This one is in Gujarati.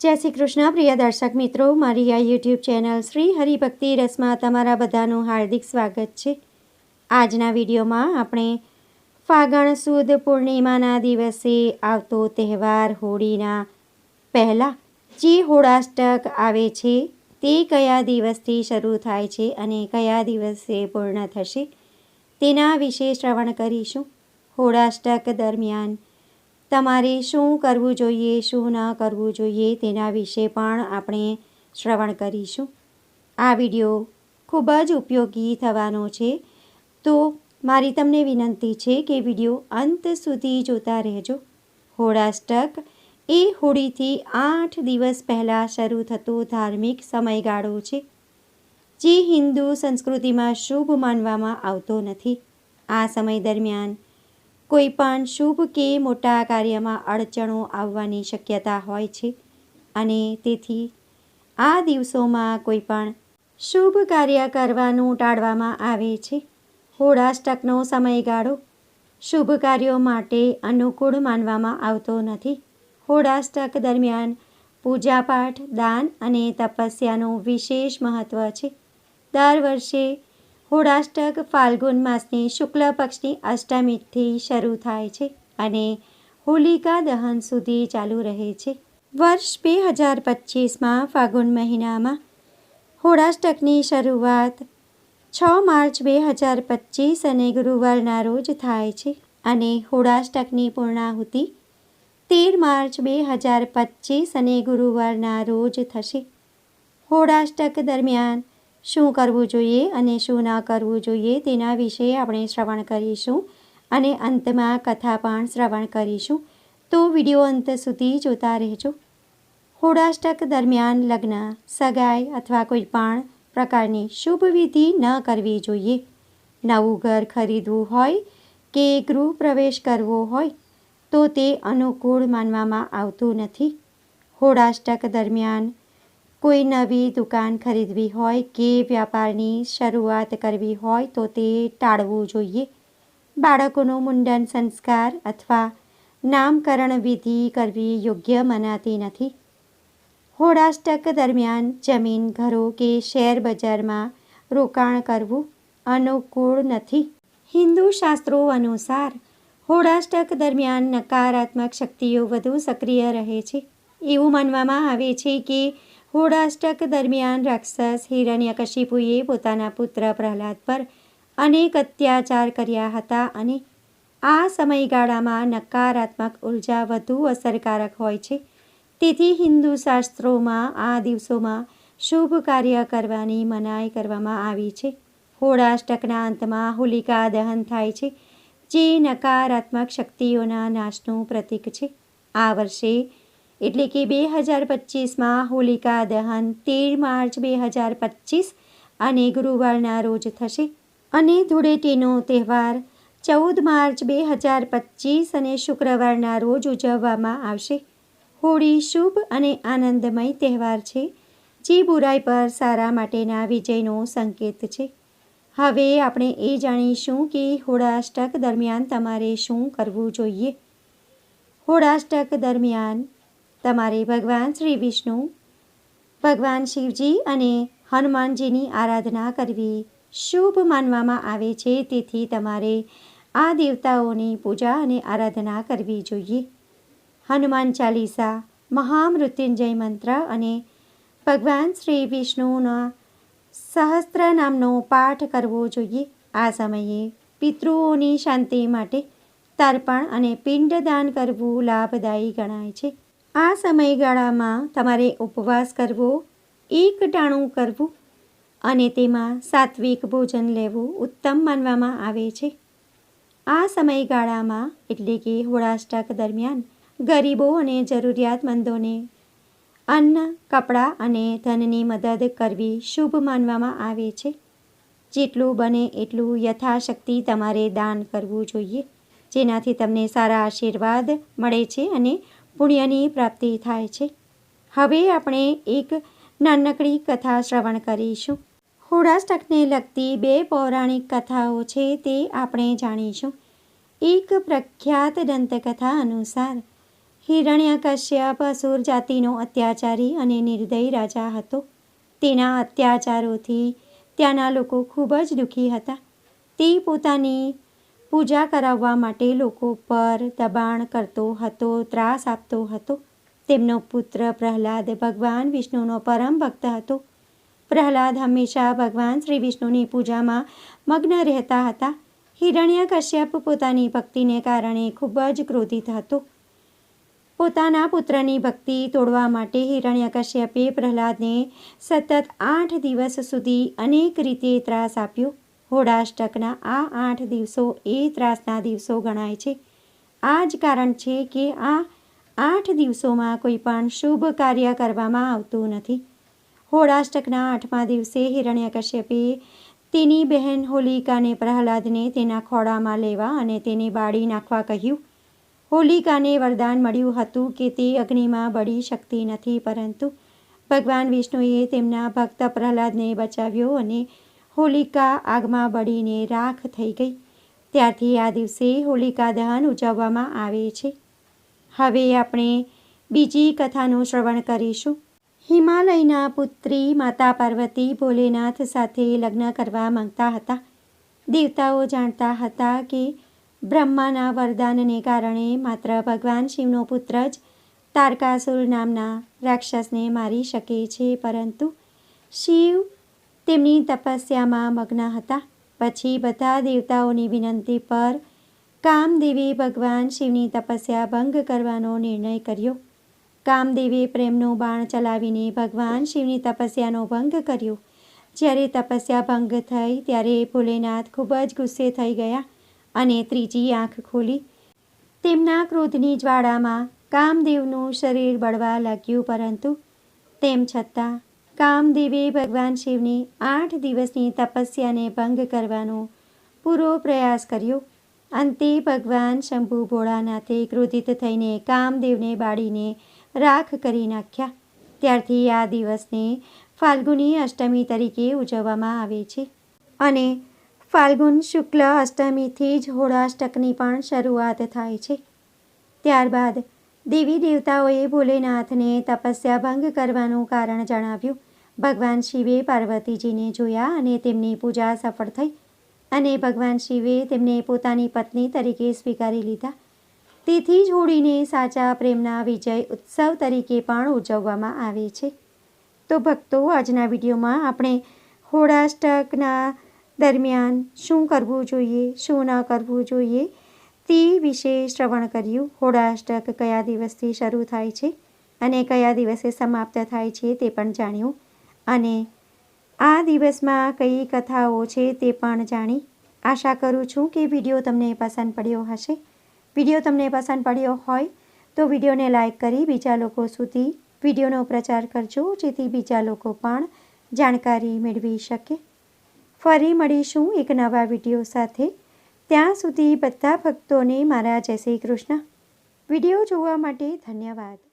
જય શ્રી કૃષ્ણ, પ્રિય દર્શક મિત્રો. મારી આ યુટ્યુબ ચેનલ શ્રી હરિભક્તિ રસમાં તમારા બધાનું હાર્દિક સ્વાગત છે. આજના વિડીયોમાં આપણે ફાગણ સુદ પૂર્ણિમાના દિવસે આવતો તહેવાર હોળીના પહેલાં જે હોળાષ્ટક આવે છે તે કયા દિવસથી શરૂ થાય છે અને કયા દિવસે પૂર્ણ થશે તેના વિશે શ્રવણ કરીશું. હોળાષ્ટક દરમિયાન તમારે શું કરવું જોઈએ, શું ન કરવું જોઈએ તેના વિશે પણ આપણે શ્રવણ કરીશું. આ વીડિયો ખૂબ જ ઉપયોગી થવાનો છે. તો મારી તમને વિનંતી છે કે વીડિયો અંત સુધી જોતા રહેજો. હોળાષ્ટક એ હોળીથી આઠ દિવસ પહેલાં શરૂ થતો ધાર્મિક સમયગાળો છે, જે હિન્દુ સંસ્કૃતિમાં શુભ માનવામાં આવતો નથી. આ સમય દરમિયાન કોઈ પણ શુભ કે મોટા કાર્યમાં અડચણો આવવાની શક્યતા હોય છે. અને તેથી આ દિવસોમાં કોઈ પણ શુભ કાર્ય કરવાનું ટાળવામાં આવે છે. હોળાષ્ટકનો સમયગાળો શુભ કાર્યો માટે અનુકૂળ માનવામાં આવતો નથી. હોળાષ્ટક દરમિયાન પૂજાપાઠ, દાન અને તપસ્યાનું વિશેષ મહત્ત્વ છે. દર વર્ષે હોળાષ્ટક ફાલ્ગુન માસની શુક્લ પક્ષની અષ્ટમીથી શરૂ થાય છે અને હોલિકા દહન સુધી ચાલુ રહે છે. વર્ષ બે હજાર પચીસમાં ફાગુન મહિનામાં હોળાષ્ટકની શરૂઆત છ માર્ચ બે હજાર પચીસ અને ગુરુવારના રોજ થાય છે અને હોળાષ્ટકની પૂર્ણાહુતિ તેર માર્ચ બે હજાર પચીસ અને ગુરુવારના રોજ થશે. હોળાષ્ટક દરમિયાન શું કરવું જોઈએ અને શું ન કરવું જોઈએ તેના વિશે આપણે શ્રવણ કરીશું અને અંતમાં કથા પણ શ્રવણ કરીશું. તો વીડિયો અંત સુધી જોતા રહેજો. હોડાષ્ટક દરમિયાન લગ્ન, સગાઈ અથવા કોઈ પણ પ્રકારની શુભ વિધિ ન કરવી જોઈએ. નવું ઘર ખરીદવું હોય કે ગૃહ પ્રવેશ કરવો હોય તો તે અનુકૂળ માનવામાં આવતું નથી. હોળાષ્ટક દરમિયાન કોઈ નવી દુકાન ખરીદવી હોય કે વ્યાપારની શરૂઆત કરવી હોય તો તે ટાળવું જોઈએ. બાળકોનું મુંડન સંસ્કાર અથવા નામકરણ વિધિ કરવી યોગ્ય મનાતી નથી. હોળાષ્ટક દરમિયાન જમીન, ઘરો કે શેર બજારમાં રોકાણ કરવું અનુકૂળ નથી. હિન્દુ શાસ્ત્રો અનુસાર હોળાષ્ટક દરમિયાન નકારાત્મક શક્તિઓ વધુ સક્રિય રહે છે. એવું માનવામાં આવે છે કે હોળાષ્ટક દરમિયાન રાક્ષસ હિરણ્યકશિપુએ પોતાના પુત્ર પ્રહલાદ પર અનેક અત્યાચાર કર્યા હતા અને આ સમયગાળામાં નકારાત્મક ઊર્જા વધુ અસરકારક હોય છે. તેથી હિન્દુ શાસ્ત્રોમાં આ દિવસોમાં શુભ કાર્ય કરવાની મનાઈ કરવામાં આવી છે. હોળાષ્ટકના અંતમાં હોલિકા દહન થાય છે, જે નકારાત્મક શક્તિઓના નાશનું પ્રતીક છે. આ વર્ષે એટલે કે બે હજાર પચીસમાં હોલિકા દહન તેર માર્ચ બે હજાર પચીસ અને ગુરુવારના રોજ થશે. અને ધૂળેટીનો તહેવાર ચૌદ માર્ચ બે હજાર પચીસ અને શુક્રવારના રોજ ઉજવવામાં આવશે. હોળી શુભ અને આનંદમય તહેવાર છે, જે બુરાઈ પર સારા માટેના વિજયનો સંકેત છે. હવે આપણે એ જાણીશું કે હોળાષ્ટક દરમિયાન તમારે શું કરવું જોઈએ. હોળાષ્ટક દરમિયાન તમારે ભગવાન શ્રી વિષ્ણુ, ભગવાન શિવજી અને હનુમાનજીની આરાધના કરવી શુભ માનવામાં આવે છે. તેથી તમારે આ દેવતાઓની પૂજા અને આરાધના કરવી જોઈએ. હનુમાન ચાલીસા, મહામૃત્યુંજય મંત્ર અને ભગવાન શ્રી વિષ્ણુના સહસ્ત્ર નામનો પાઠ કરવો જોઈએ. આ સમયે પિતૃઓની શાંતિ માટે તર્પણ અને પિંડદાન કરવું લાભદાયી ગણાય છે. આ સમયગાળામાં તમારે ઉપવાસ કરવો, એક ટાણું કરવું અને તેમાં સાત્વિક ભોજન લેવું ઉત્તમ માનવામાં આવે છે. આ સમયગાળામાં એટલે કે હોળાષ્ટક દરમિયાન ગરીબો અને જરૂરિયાતમંદોને અન્ન, કપડાં અને ધનની મદદ કરવી શુભ માનવામાં આવે છે. જેટલું બને એટલું યથાશક્તિ તમારે દાન કરવું જોઈએ, જેનાથી તમને સારા આશીર્વાદ મળે છે અને પુણ્યની પ્રાપ્તિ થાય છે. હવે આપણે એક નાનકડી કથા શ્રવણ કરીશું. હોળાષ્ટકને લગતી બે પૌરાણિક કથાઓ છે તે આપણે જાણીશું. એક પ્રખ્યાત દંતકથા અનુસાર, હિરણ્યકશ્યપ અસુર જાતિનો અત્યાચારી અને નિર્દય રાજા હતો. તેના અત્યાચારોથી ત્યાંના લોકો ખૂબ જ દુઃખી હતા. તે પોતાની પૂજા કરાવવા માટે લોકો પર દબાણ કરતો હતો, ત્રાસ આપતો હતો. તેમનો પુત્ર પ્રહલાદ ભગવાન વિષ્ણુનો પરમ ભક્ત હતો. પ્રહલાદ હંમેશા ભગવાન શ્રી વિષ્ણુની પૂજામાં મગ્ન રહેતા હતા. હિરણ્ય કશ્યપ પોતાની ભક્તિને કારણે ખૂબ જ ક્રોધિત હતો. પોતાના પુત્રની ભક્તિ તોડવા માટે હિરણ્યકશ્યપે પ્રહલાદને સતત આઠ દિવસ સુધી અનેક રીતે ત્રાસ આપ્યો. હોડાષ્ટકના આ આઠ દિવસો એ ત્રાસના દિવસો ગણાય છે. આ જ કારણ છે કે આ આઠ દિવસોમાં કોઈ પણ શુભ કાર્ય કરવામાં આવતું નથી. હોળાષ્ટકના આઠમા દિવસે હિરણ્યકશ્યપે તેની બહેન હોલિકાને પ્રહલાદને તેના ખોળામાં લેવા અને તેને બાળી નાખવા કહ્યું. હોલિકાને વરદાન મળ્યું હતું કે તે અગ્નિમાં બળી શકતી નથી, પરંતુ ભગવાન વિષ્ણુએ તેમના ભક્ત પ્રહલાદને બચાવ્યો અને હોલિકા આગમાં બળીને રાખ થઈ ગઈ. ત્યારથી આ દિવસે હોલિકા દહન ઉજવવામાં આવે છે. હવે આપણે બીજી કથાનું શ્રવણ કરીશું. હિમાલયના પુત્રી માતા પાર્વતી ભોલેનાથ સાથે લગ્ન કરવા માંગતા હતા. દેવતાઓ જાણતા હતા કે બ્રહ્માના વરદાનને કારણે માત્ર ભગવાન શિવનો પુત્ર જ તારકાસુર નામના રાક્ષસને મારી શકે છે, પરંતુ શિવ તેમની તપસ્યામાં મગ્ન હતા. પછી બધા દેવતાઓની વિનંતી પર કામદેવે ભગવાન શિવની તપસ્યા ભંગ કરવાનો નિર્ણય કર્યો. કામદેવે પ્રેમનું બાણ ચલાવીને ભગવાન શિવની તપસ્યાનો ભંગ કર્યો. જ્યારે તપસ્યા ભંગ થઈ ત્યારે ભોલેનાથ ખૂબ જ ગુસ્સે થઈ ગયા અને ત્રીજી આંખ ખોલી. તેમના ક્રોધની જ્વાળામાં કામદેવનું શરીર બળવા લાગ્યું, પરંતુ તેમ છતાં કામદેવે ભગવાન શિવની આઠ દિવસની તપસ્યાને ભંગ કરવાનો પૂરો પ્રયાસ કર્યો. અંતે ભગવાન શંભુ ભોળાનાથે ક્રોધિત થઈને કામદેવને બાળીને રાખ કરી નાખ્યા. ત્યારથી આ દિવસને ફાલ્ગુની અષ્ટમી તરીકે ઉજવવામાં આવે છે અને ફાલ્ગુન શુક્લ અષ્ટમીથી જ હોળાષ્ટકની પણ શરૂઆત થાય છે. ત્યારબાદ દેવી દેવતાઓએ ભોલેનાથને તપસ્યા ભંગ કરવાનું કારણ જણાવ્યું. ભગવાન શિવે પાર્વતીજીને જોયા અને તેમની પૂજા સફળ થઈ અને ભગવાન શિવે તેમને પોતાની પત્ની તરીકે સ્વીકારી લીધા. તેથી જ હોળીને સાચા પ્રેમના વિજય ઉત્સવ તરીકે પણ ઉજવવામાં આવે છે. તો ભક્તો, આજના વિડીયોમાં આપણે હોળાષ્ટકના દરમિયાન શું કરવું જોઈએ, શું ન કરવું જોઈએ, તે વિશે શ્રવણ કર્યું. હોળાષ્ટક કયા દિવસથી શરૂ થાય છે અને કયા દિવસે સમાપ્ત થાય છે તે પણ જાણ્યું. અને આ દિવસમાં કઈ કથાઓ છે તે પણ જાણી આશા કરું છું કે વીડિયો તમને પસંદ પડ્યો હશે. વીડિયો તમને પસંદ પડ્યો હોય તો વિડીયોને લાઇક કરી બીજા લોકો સુધી વિડીયોનો પ્રચાર કરજો, જેથી બીજા લોકો પણ જાણકારી મેળવી શકે. ફરી મળીશું એક નવા વીડિયો સાથે. ત્યાં સુધી બધા ભક્તોને મારા જય શ્રી કૃષ્ણ. વીડિયો જોવા માટે ધન્યવાદ.